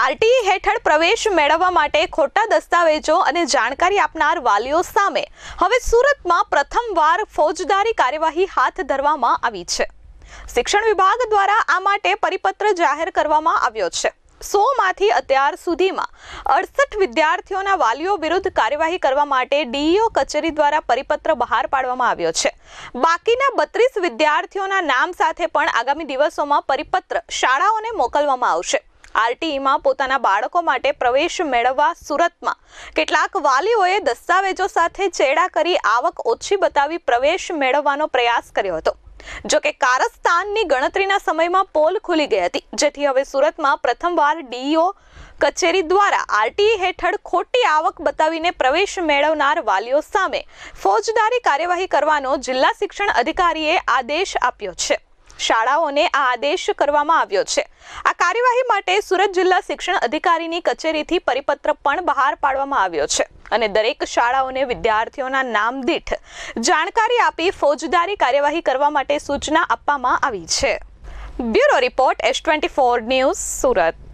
RTE હેઠળ પ્રવેશ મેળવવા માટે ખોટા દસ્તાવેજો અને જાણકારી આપનાર વાલીઓ સામે હવે સુરતમાં પ્રથમવાર ફોજદારી કાર્યવાહી હાથ ધરવામાં આવી છે. શિક્ષણ વિભાગ દ્વારા આ માટે પરિપત્ર જાહેર કરવામાં આવ્યો છે. સો માંથી અત્યાર સુધીમાં અડસઠ વિદ્યાર્થીઓના વાલીઓ વિરુદ્ધ કાર્યવાહી કરવા માટે ડીઈઓ કચેરી દ્વારા પરિપત્ર બહાર પાડવામાં આવ્યો છે. બાકીના બત્રીસ વિદ્યાર્થીઓના નામ સાથે પણ આગામી દિવસોમાં પરિપત્ર શાળાઓને મોકલવામાં આવશે. આરટીઈમાં પોતાના બાળકો માટે પ્રવેશ મેળવવા સુરતમાં. કેટલાક વાલીઓએ દસ્તાવેજો સાથે ચેડા કરી આવક ઓછી બતાવી પ્રવેશ મેળવવાનો પ્રયાસ કર્યો હતો. જો કે કારસ્તાનની ગણતરીના સમયમાં પોલ ખુલી ગઈ હતી. જેથી હવે સુરતમાં પ્રથમવાર ડીઈઓ કચેરી દ્વારા આરટીઈ હેઠળ ખોટી આવક બતાવીને પ્રવેશ મેળવનાર વાલીઓ સામે ફોજદારી કાર્યવાહી કરવાનો જિલ્લા શિક્ષણ અધિકારીએ આદેશ આપ્યો છે. શાળાઓને આ આદેશ કરવામાં આવ્યો છે. આ કાર્યવાહી માટે સુરત જિલ્લા શિક્ષણ અધિકારીની કચેરીથી પરિપત્ર પણ બહાર પાડવામાં આવ્યો છે અને દરેક શાળાઓને વિદ્યાર્થીઓના નામ દીઠ જાણકારી આપી ફોજદારી કાર્યવાહી કરવા માટે સૂચના આપવામાં આવી છે. Bureau report S twenty four news Surat.